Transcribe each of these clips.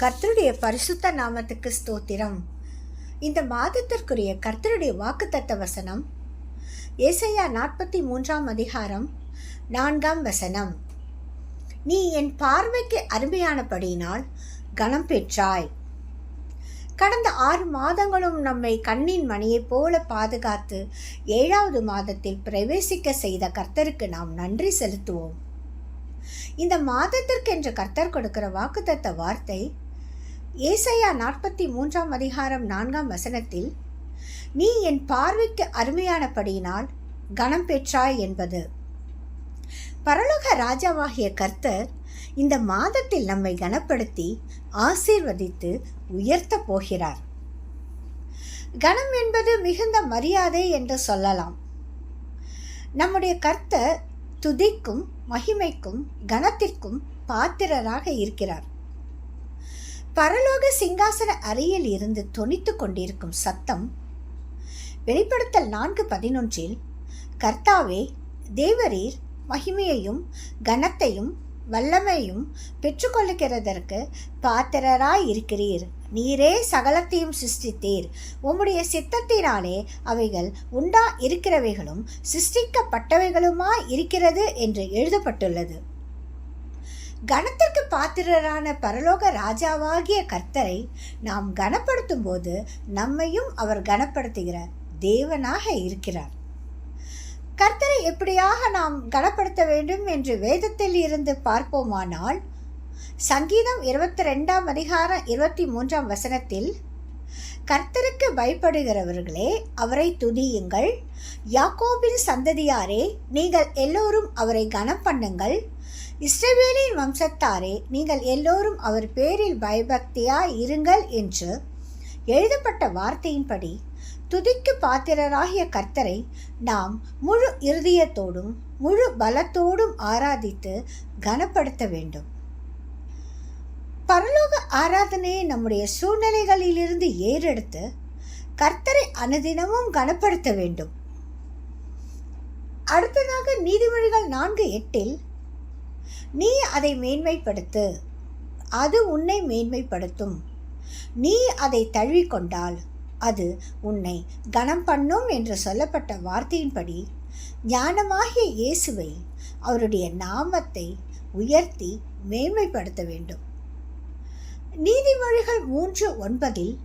கர்த்தருடைய பரிசுத்த நாமத்துக்கு ஸ்தோத்திரம். இந்த மாதத்திற்குரிய கர்த்தருடைய வாக்குத்தத்த வசனம் ஏசையா நாற்பத்தி மூன்றாம் அதிகாரம் நான்காம் வசனம். நீ என் பார்வைக்கு அருமையானபடியினால் கனம் பெற்றாய். கடந்த ஆறு மாதங்களும் நம்மை கண்ணின் மணியைப் போல பாதுகாத்து ஏழாவது மாதத்தில் பிரவேசிக்க செய்த கர்த்தருக்கு நாம் நன்றி செலுத்துவோம். இந்த மாதத்திற்கென்று கர்த்தர் கொடுக்கிற வாக்குத்தத்த வார்த்தை ஏசையா நாற்பத்தி மூன்றாம் அதிகாரம் நான்காம் வசனத்தில் நீ என் பார்வைக்கு அருமையானபடியினால் கனம் பெற்றாய் என்பது. பரலோக ராஜாவாகிய கர்த்தர் இந்த மாதத்தில் நம்மை கனப்படுத்தி ஆசீர்வதித்து உயர்த்த போகிறார். கணம் என்பது மிகுந்த மரியாதை என்று சொல்லலாம். நம்முடைய கர்த்தர் துதிக்கும் மகிமைக்கும் கணத்திற்கும் பாத்திரராக இருக்கிறார். பரலோக சிங்காசன அறையில் இருந்து தொனித்து கொண்டிருக்கும் சத்தம் வெளிப்படுத்தல் நான்கு பதினொன்றில் கர்த்தாவே தேவரீர் மகிமையையும் கனத்தையும் வல்லமையும் பெற்றுக்கொள்ளுகிறதற்கு பாத்திரராய் இருக்கிறீர் நீரே சகலத்தையும் சிருஷ்டித்தீர். உம்முடைய சித்தத்தினாலே அவைகள் உண்டா இருக்கிறவைகளும் சிருஷ்டிக்கப்பட்டவைகளுமா இருக்கிறது என்று எழுதப்பட்டுள்ளது. கணத்திற்கு பாத்திரரான பரலோக ராஜாவாகிய கர்த்தரை நாம் கனப்படுத்தும் போது நம்மையும் அவர் கனப்படுத்துகிற தேவனாக இருக்கிறார். கர்த்தரை எப்படியாக நாம் கனப்படுத்த வேண்டும் என்று வேதத்தில் இருந்து பார்ப்போமானால் சங்கீதம் இருபத்தி ரெண்டாம் அதிகாரம் இருபத்தி மூன்றாம் வசனத்தில் கர்த்தருக்கு பயப்படுகிறவர்களே அவரை துதியுங்கள். யாக்கோபின் சந்ததியாரே நீங்கள் எல்லோரும் அவரை கனம் பண்ணுங்கள் இஸ்ரவேலின் வம்சத்தாரே நீங்கள் எல்லோரும் அவர் பேரில் பயபக்தியாய் இருங்கள் என்று எழுதப்பட்ட வார்த்தையின்படி துதிக்கு பாத்திரராகிய கர்த்தரை நாம் முழு இருதயத்தோடும் முழு பலத்தோடும் ஆராதித்து கனப்படுத்த வேண்டும். பரலோக ஆராதனையை நம்முடைய சூழ்நிலைகளிலிருந்து ஏறெடுத்து கர்த்தரை அனுதினமும் கனப்படுத்த வேண்டும். அடுத்ததாக நீதிமொழிகள் நான்கு எட்டில் நீ அதை மேன்மைப்படுத்து. அது உன்னை மேன்மைப்படுத்தும். நீ அதை தழுவிக்கொண்டால் அது உன்னை கனம் பண்ணும் என்று சொல்லப்பட்ட வார்த்தையின்படி ஞானமாகிய இயேசுவை அவருடைய நாமத்தை உயர்த்தி மேன்மைப்படுத்த வேண்டும். நீதிமொழிகள் மூன்று ஒன்பதில்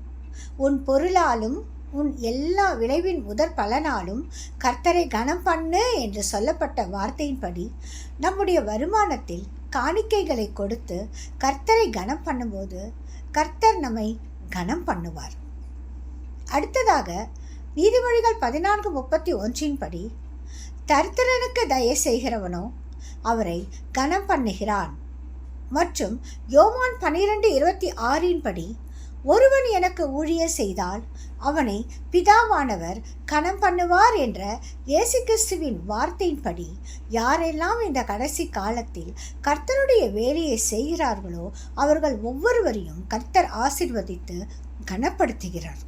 உன் பொருளாலும் உன் எல்லா விளைவின் முதற் பலனாலும் கர்த்தரை கனம் பண்ணு என்று சொல்லப்பட்ட வார்த்தையின்படி நம்முடைய வருமானத்தில் காணிக்கைகளை கொடுத்து கர்த்தரை கனம் பண்ணும்போது கர்த்தர் நம்மை கனம் பண்ணுவார் அடுத்ததாக நீதிமொழிகள் பதினான்கு முப்பத்தி ஒன்றின்படி தரித்திரனுக்கு தயை செய்கிறவனோ அவரை கனம் பண்ணுகிறான் மற்றும் யோமான் பன்னிரெண்டு இருபத்தி ஆறின்படி ஒருவன் எனக்கு ஊழிய செய்தால் அவனை பிதாவானவர் கணம் பண்ணுவார் என்ற இயேசு கிறிஸ்துவின் வார்த்தையின்படி யாரெல்லாம் இந்த கடைசி காலத்தில் கர்த்தருடைய வேலையை செய்கிறார்களோ அவர்கள் ஒவ்வொருவரையும் கர்த்தர் ஆசிர்வதித்து கனப்படுத்துகிறார்.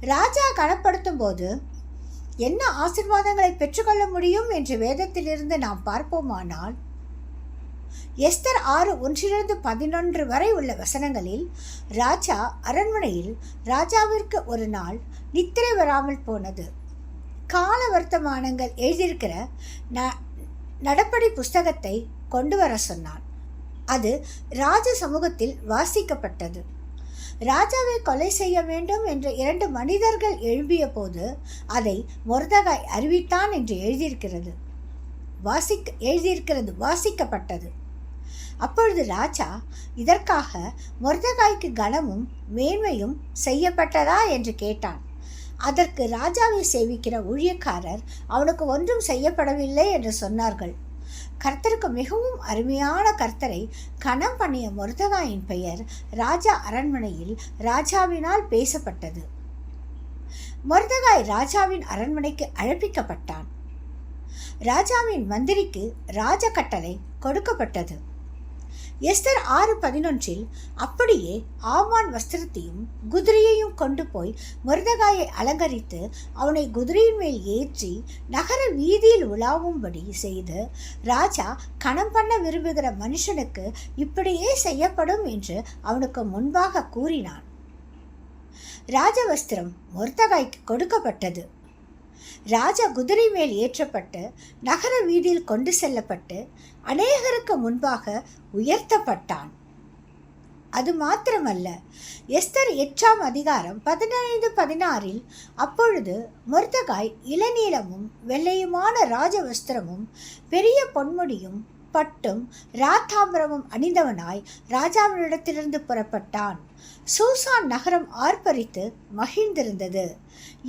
ராஜா கனப்படுத்தும் போது என்ன ஆசிர்வாதங்களை பெற்றுக்கொள்ள முடியும் என்று வேதத்திலிருந்து நாம் பார்ப்போமானால் எஸ்தர் ஆறு ஒன்றிலிருந்து பதினொன்று வரை உள்ள வசனங்களில் ராஜா அரண்மனையில் ராஜாவிற்கு ஒரு நாள் நித்திரை வராமல் போனது. கால வர்த்தமானங்கள் எழுதியிருக்கிற ந நடப்படி புஸ்தகத்தை கொண்டு வர சொன்னான். அது ராஜ சமூகத்தில் வாசிக்கப்பட்டது. ராஜாவை கொலை செய்ய வேண்டும் என்று இரண்டு மனிதர்கள் எழும்பிய போது அதை மொர்தகாய் அறிவித்தான் என்று எழுதியிருக்கிறது. வாசிக்க எழுதியிருக்கிறது வாசிக்கப்பட்டது. அப்பொழுது ராஜா இதற்காக மொர்தகாய்க்கு கனமும் மேன்மையும் செய்யப்பட்டதா என்று கேட்டான். அதற்கு ராஜாவை சேவிக்கிற ஊழியக்காரர் அவனுக்கு ஒன்றும் செய்யப்படவில்லை என்று சொன்னார்கள். கர்த்தருக்கு மிகவும் அருமையான கர்த்தரை கணம் பண்ணிய மொர்தகாயின் பெயர் ராஜா அரண்மனையில் ராஜாவினால் பேசப்பட்டது. மொர்தகாய் ராஜாவின் அரண்மனைக்கு அழைப்பிக்கப்பட்டான். ராஜாவின் மந்திரிக்கு ராஜ கட்டளை கொடுக்கப்பட்டது. எஸ்தர் ஆறு பதினொன்றில் அப்படியே ஆமான் வஸ்திரத்தையும் குதிரையையும் கொண்டு போய் மருதகாயை அலங்கரித்து அவனை குதிரையின் மேல் ஏற்றி நகர வீதியில் உலாவும்படி செய்து ராஜா கணம் பண்ண விரும்புகிற மனுஷனுக்கு இப்படியே செய்யப்படும் என்று அவனுக்கு முன்பாக கூறினான். ராஜவஸ்திரம் மொர்தகாய்க்கு கொடுக்கப்பட்டது. ராஜா குதிரை மேல் ஏற்றப்பட்டு நகர வீதியில் கொண்டு செல்லப்பட்டு அநேகருக்கு முன்பாக உயர்த்தப்பட்டான். அது மாத்திரமல்ல எஸ்தர் எட்டாம் அதிகாரம் பதினைந்து பதினாறில் அப்பொழுது மொர்தகாய் இளநீளமும் வெள்ளையுமான ராஜவஸ்திரமும் பெரிய பொன்முடியும் பட்டும் ராத்தாம்பரமும் அணிந்தவனாய் ராஜாவினிடத்திலிருந்து புறப்பட்டான். சூசான் நகரம் ஆர்ப்பரித்து மகிழ்ந்திருந்தது.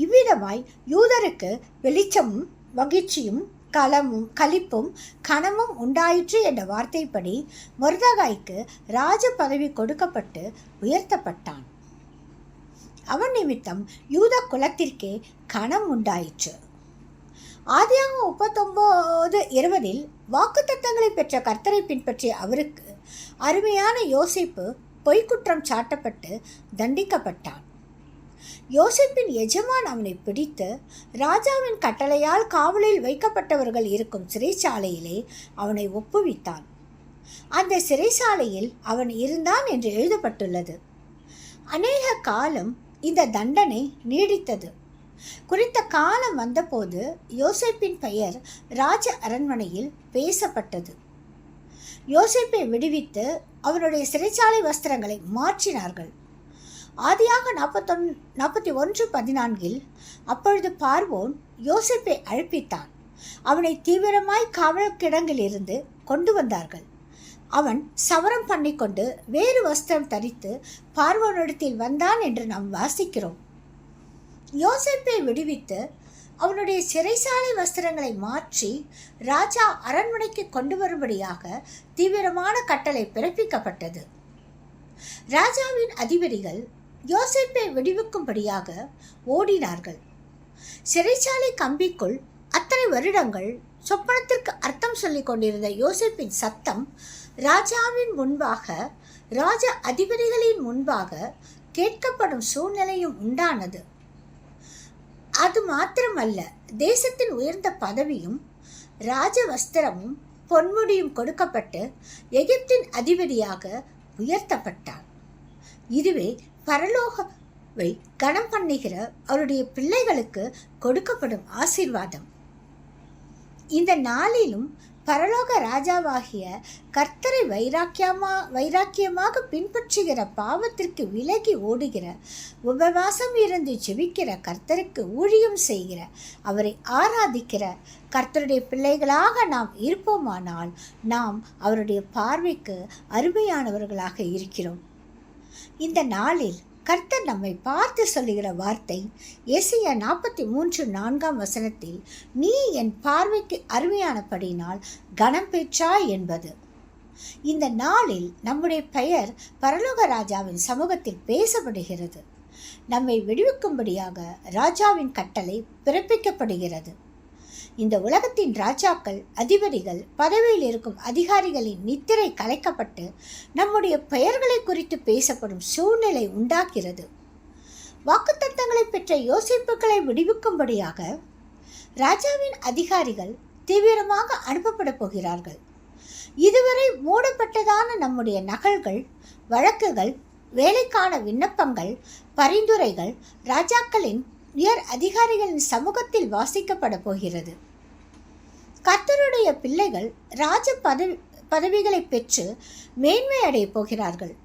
இவ்விதமாய் யூதருக்கு வெளிச்சமும் மகிழ்ச்சியும் கலமும் களிப்பும் கணமும் உண்டாயிற்று என்ற வார்த்தைப்படி மருதகாய்க்கு ராஜ பதவி கொடுக்கப்பட்டு உயர்த்தப்பட்டான். அவன் நிமித்தம் யூத குலத்திற்கே கணம் உண்டாயிற்று ஆதியாகம் முப்பத்தொம்போது இருபதில் வாக்குத்தத்தங்களை பெற்ற கர்த்தரை பின்பற்றிய அவருக்கு அருமையான யோசிப்பு பொய்க்குற்றம் சாட்டப்பட்டு தண்டிக்கப்பட்டான். யோசிப்பின் எஜமான் அவனை பிடித்து ராஜாவின் கட்டளையால் காவலில் வைக்கப்பட்டவர்கள் இருக்கும் சிறைச்சாலையிலே அவனை ஒப்புவித்தான். அந்த சிறைச்சாலையில் அவன் இருந்தான் என்று எழுதப்பட்டுள்ளது. அநேக காலம் இந்த தண்டனை நீடித்தது. குறித்த காலம் வந்தபோது யோசேப்பின் பெயர் ராஜ அரண்மனையில் பேசப்பட்டது. யோசேப்பை விடுவித்து அவனுடைய சிறைச்சாலை வஸ்திரங்களை மாற்றினார்கள். ஆதியாக நாற்பத்தொன் நாற்பத்தி ஒன்று பதினான்கில் அப்பொழுது பார்வோன் யோசேப்பை அழைப்பித்தான். அவனை தீவிரமாய் காவல் கிடங்கிலிருந்து கொண்டு வந்தார்கள். அவன் சவரம் பண்ணிக்கொண்டு வேறு வஸ்திரம் தரித்து பார்வோனிடத்தில் வந்தான் என்று நாம் வாசிக்கிறோம். யோசேப்பை விடுவித்து அவனுடைய சிறைசாலை வஸ்திரங்களை மாற்றி ராஜா அரண்மனைக்கு கொண்டு வரும்படியாக தீவிரமான கட்டளை பிறப்பிக்கப்பட்டது. ராஜாவின் அதிபதிகள் யோசிப்பை விடுவிக்கும்படியாக ஓடினார்கள். சிறைச்சாலை கம்பிக்குள் அத்தனை வருடங்கள் சொப்பனத்திற்கு அர்த்தம் சொல்லிக் கொண்டிருந்த யோசேப்பின் சத்தம் ராஜாவின் முன்பாக ராஜ அதிபதிகளின் முன்பாக கேட்கப்படும் சூழ்நிலையும் உண்டானது. அது மாத்திரமல்ல தேசத்தின் உயர்ந்த பதவியும் ராஜ வஸ்திரமும் பொன்முடியும் கொடுக்கப்பட்டு எகிப்தின் அதிபதியாக உயர்த்தப்பட்டார் இதுவே பரலோகவை கனம் பண்ணுகிற அவருடைய பிள்ளைகளுக்கு கொடுக்கப்படும் ஆசீர்வாதம். இந்த நாளிலும் பரலோக ராஜாவாகிய கர்த்தரை வைராக்கியமா வைராக்கியமாக பின்பற்றுகிற பாவத்திற்கு விலகி ஓடுகிற உபவாசம் இருந்து ஜெபிக்கிற கர்த்தருக்கு ஊழியம் செய்கிற அவரை ஆராதிக்கிற கர்த்தருடைய பிள்ளைகளாக நாம் இருப்போமானால் நாம் அவருடைய பார்வைக்கு அருமையானவர்களாக இருக்கிறோம். இந்த நாளில் கர்த்தர் நம்மை பார்த்து சொல்லுகிற வார்த்தை ஏசியா நாற்பத்தி மூன்று நான்காம் வசனத்தில் நீ என் பார்வைக்கு அருமையானபடினால் கனம் பெற்றாய் என்பது. இந்த நாளில் நம்முடைய பெயர் பரலோக ராஜாவின் சமூகத்தில் பேசப்படுகிறது. நம்மை விடுவிக்கும்படியாக ராஜாவின் கட்டளை பிறப்பிக்கப்படுகிறது. இந்த உலகத்தின் ராஜாக்கள் அதிபதிகள் பதவியில் இருக்கும் அதிகாரிகளின் நித்திரை கலைக்கப்பட்டு நம்முடைய பெயர்களை குறித்து பேசப்படும் சூழ்நிலை உண்டாகிறது. வாக்குத்தத்தங்களை பெற்ற யோசிப்புகளை விடுவிக்கும்படியாக ராஜாவின் அதிகாரிகள் தீவிரமாக அனுப்பப்பட போகிறார்கள். இதுவரை மூடப்பட்டதான நம்முடைய நகல்கள் வழக்குகள் வேலைக்கான விண்ணப்பங்கள் பரிந்துரைகள் ராஜாக்களின் உயர் அதிகாரிகளின் சமூகத்தில் வாசிக்கப்பட போகிறது. கர்த்தருடைய பிள்ளைகள் ராஜ பதவி பதவிகளை பெற்று மேன்மை அடைய போகிறார்கள்.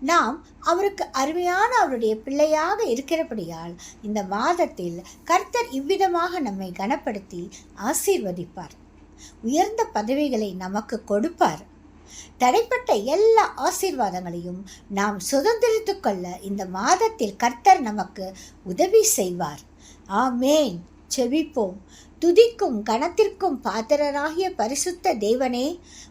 நாம் அவருக்கு அருமையான அவருடைய பிள்ளையாக இருக்கிறபடியால் இந்த மாதத்தில் கர்த்தர் இவ்விதமாக நம்மை கனப்படுத்தி ஆசீர்வதிப்பார். உயர்ந்த பதவிகளை நமக்கு கொடுப்பார். தடைப்பட்ட எல்லா ஆசீர்வாதங்களையும் நாம் சுதந்திரித்துக் கொள்ள இந்த மாதத்தில் கர்த்தர் நமக்கு உதவி செய்வார். ஆமேன். செவிப்போம் துதிக்கும் கணத்திற்கும் பாத்திரராகிய பரிசுத்த தேவனே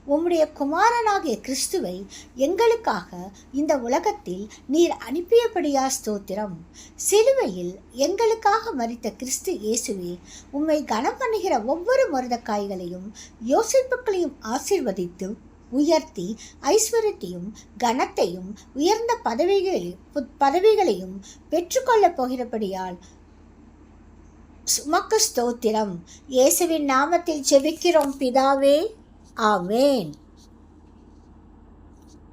உம்முடைய குமாரனாகிய கிறிஸ்துவை எங்களுக்காக இந்த உலகத்தில் நீர் அனுப்பியபடியா ஸ்தோத்திரம். சிலுவையில் எங்களுக்காக மறித்த கிறிஸ்து இயேசுவே உம்மை கனம் பண்ணுகிற ஒவ்வொரு மருதக்காய்களையும் யோசிப்புகளையும் ஆசிர்வதித்து உயர்த்தி ஐஸ்வர்யத்தையும் கனத்தையும் உயர்ந்த பதவிகளையும் பதவிகளையும் பெற்றுக்கொள்ளப் போகிறபடியால் சுமக்கு ஸ்தோத்திரம். இயேசுவின் நாமத்தில் செபிக்கிறோம் பிதாவே. ஆமேன்.